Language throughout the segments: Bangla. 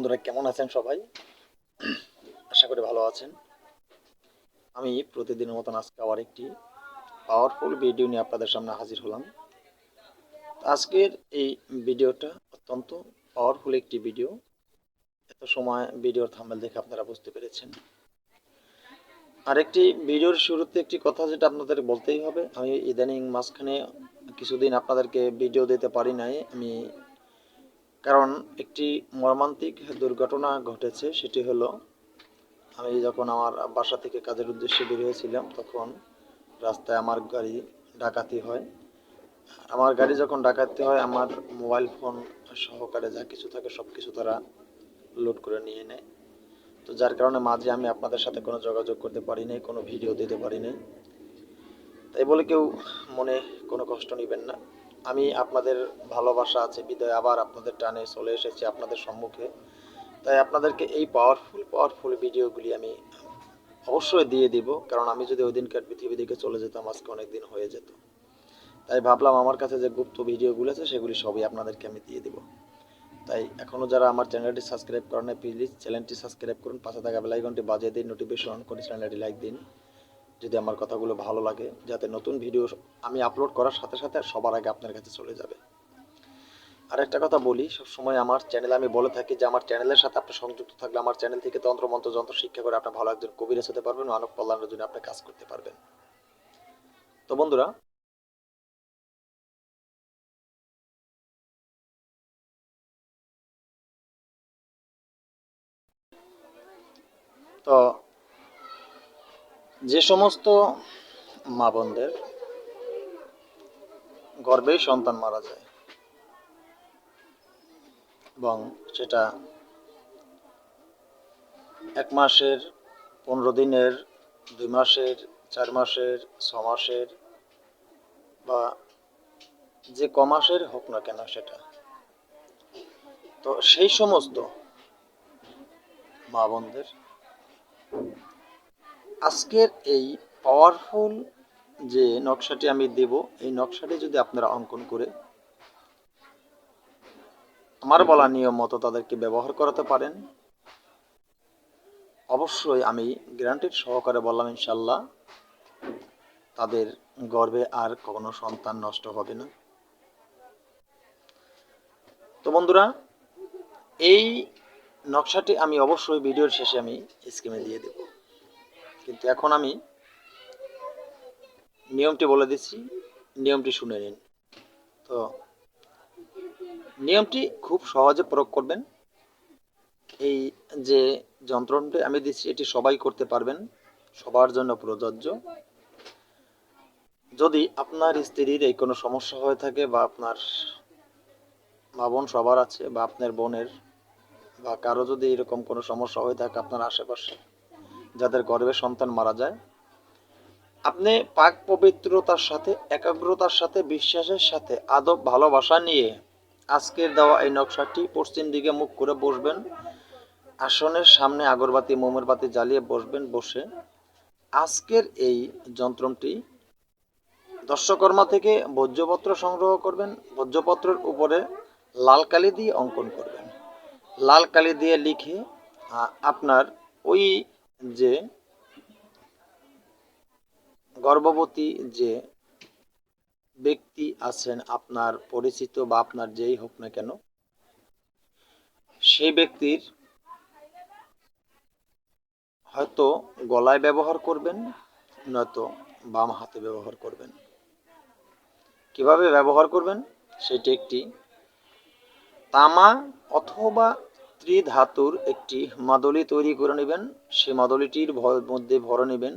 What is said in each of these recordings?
বন্ধুরা কেমন আছেন সবাই? আশা করি ভালো আছেন। আমি প্রতিদিনের মতন আজকে আবার একটি পাওয়ারফুল ভিডিও নিয়ে আপনাদের সামনে হাজির হলাম। আজকের এই ভিডিওটা অত্যন্ত পাওয়ারফুল একটি ভিডিও এত সময় ভিডিওর থাম্বেল দেখে আপনারা বুঝতে পেরেছেন। আরেকটি ভিডিওর শুরুতে একটি কথা যেটা আপনাদের বলতেই হবে, আমি ইদানিং মাঝখানে কিছুদিন আপনাদেরকে ভিডিও দিতে পারি নাই। আমি কারণ একটি মর্মান্তিক দুর্ঘটনা ঘটেছে, সেটি হলো আমি যখন আমার বাসা থেকে কাজের উদ্দেশ্যে বের হয়েছিলাম, তখন রাস্তায় আমার গাড়ি ডাকাতি হয়। আমার গাড়ি যখন ডাকাতি হয়, আমার মোবাইল ফোন সহকারে যা কিছু থাকে সব কিছু তারা লোড করে নিয়ে নেয়। তো যার কারণে মাঝে আমি আপনাদের সাথে কোনো যোগাযোগ করতে পারি নাই, কোনো ভিডিও দিতে পারি নাই। তাই বলে কেউ মনে কোনো কষ্ট নেবেন না। আমি আপনাদের ভালোবাসা আছে, বিদায় আবার আপনাদের টানে চলে এসেছি আপনাদের সম্মুখে। তাই আপনাদেরকে এই পাওয়ারফুল পাওয়ারফুল ভিডিওগুলি আমি অবশ্যই দিয়ে দিব, কারণ আমি যদি ওই দিনকার পৃথিবী থেকে চলে যেতাম, আজকে অনেক দিন হয়ে যেত। তাই ভাবলাম আমার কাছে যে গুপ্ত ভিডিওগুলো আছে, সেগুলি সবই আপনাদেরকে আমি দিয়ে দিব। তাই এখনও যারা আমার চ্যানেলটি সাবস্ক্রাইব করেন প্লিজ চ্যানেলটি সাবস্ক্রাইব করুন, পাশে থাকা বেলাইকনটি বাজিয়ে দিন নোটিফিকেশন করে চ্যানেলটি লাইক দিন। যদি আমার কথাগুলো ভালো লাগে, যাতে নতুন ভিডিও আমি আপলোড করার সাথে সাথে সবার আগে আপনার কাছে চলে যাবে। আর একটা কথা বলি, সবসময় আমার চ্যানেলে আমি বলে থাকি যে, আমার চ্যানেলের সাথে আপনি সংযুক্ত থাকলে আমার চ্যানেল থেকে তন্ত্র, মন্ত্র, যন্ত্র শিক্ষা করে আপনি ভালো একজন কবিরাজ হতে পারবেন মানব কল্যাণের জন্য আপনি কাজ করতে পারবেন। তো বন্ধুরা, তো যে সমস্ত মা বোনদের গর্ভেই সন্তান মারা যায় এবং সেটা এক মাসের, পনেরো দিনের, দুই মাসের, চার মাসের, ছ মাসের বা যে ক মাসের হোক না কেন সেটা। তো সেই সমস্ত মা বোনদের আজকের এই পাওয়ারফুল যে নকশাটি আমি দেব, এই নকশাটি যদি আপনারা অঙ্কন করে আমার বলা নিয়ম মতো তাদেরকে ব্যবহার করাতে পারেন। অবশ্যই আমি গ্যারান্টিড সহকারে বললাম ইনশাল্লাহ তাদের গর্বে আর কখনো সন্তান নষ্ট হবে না। তো বন্ধুরা, এই নকশাটি আমি অবশ্যই ভিডিওর শেষে আমি স্ক্রিনে দিয়ে দেব। কিন্তু এখন আমি নিয়মটি বলে দিচ্ছি, নিয়মটি শুনে নিন। তো, নিয়মটি খুব সহজে প্রয়োগ করবেন। এই যে যন্ত্রটি আমি দিচ্ছি, এটি সবাই করতে পারবেন, সবার জন্য প্রযোজ্য। যদি আপনার স্ত্রীর এই কোনো সমস্যা হয়ে থাকে বা আপনার মা বোন সবার আছে বা আপনার বোনের বা কারও যদি এরকম কোনো সমস্যা হয়ে থাকে আপনার আশেপাশে যাদের গর্ভে সন্তান মারা যায়, আপনি পাক পবিত্রতার সাথে, একাগ্রতার সাথে, বিশ্বাসের সাথে, আদব, ভালোবাসা নিয়ে আজকের দেওয়া এই নকশাটি পশ্চিম দিকে মুখ করে বসবেন। আসনের সামনে আগরবাতি, মোমের বাতি জ্বালিয়ে বসবেন, বসে। আজকের এই যন্ত্রটি দর্শকর্মা থেকে ভোজ্যপত্র সংগ্রহ করবেন, ভোজ্যপত্রের উপরে লাল কালি দিয়ে অঙ্কন করবেন। লাল কালি দিয়ে লিখে আপনার ওই যে গর্ভবতী যে ব্যক্তি আছেন আপনার পরিচিত বা আপনার যেই হোক না কেন, সেই ব্যক্তির হয়তো গলায় ব্যবহার করবেন, নয়তো বাম হাতে ব্যবহার করবেন। কীভাবে ব্যবহার করবেন? সেটি একটি তামা অথবা ত্রিধাতুর একটি মাদলি তৈরি করে নেবেন সেই মাদলিটির মধ্যে ভরে নেবেন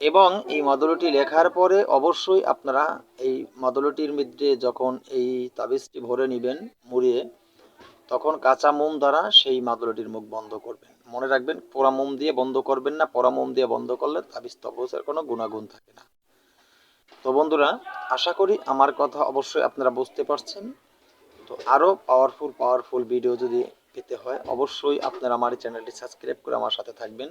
এবং এই মাদুলিটি লেখার পরে অবশ্যই আপনারা এই মাদুলিটির মধ্যে যখন এই তাবিজটি ভরে নেবেন, মুড়িয়ে, তখন কাঁচা মোম দ্বারা সেই মাদুলিটির মুখ বন্ধ করবেন। মনে রাখবেন, পোড়া মোম দিয়ে বন্ধ করবেন না, পোড়া মোম দিয়ে বন্ধ করলে তাবিজ তবসের কোনো গুণাগুণ থাকে না। তো বন্ধুরা, আশা করি আমার কথা অবশ্যই আপনারা বুঝতে পারছেন। তো আরও পাওয়ারফুল পাওয়ারফুল ভিডিও যদি পেতে হয়, অবশ্যই আপনারা আমার এই চ্যানেলটি সাবস্ক্রাইব করে আমার সাথে থাকবেন।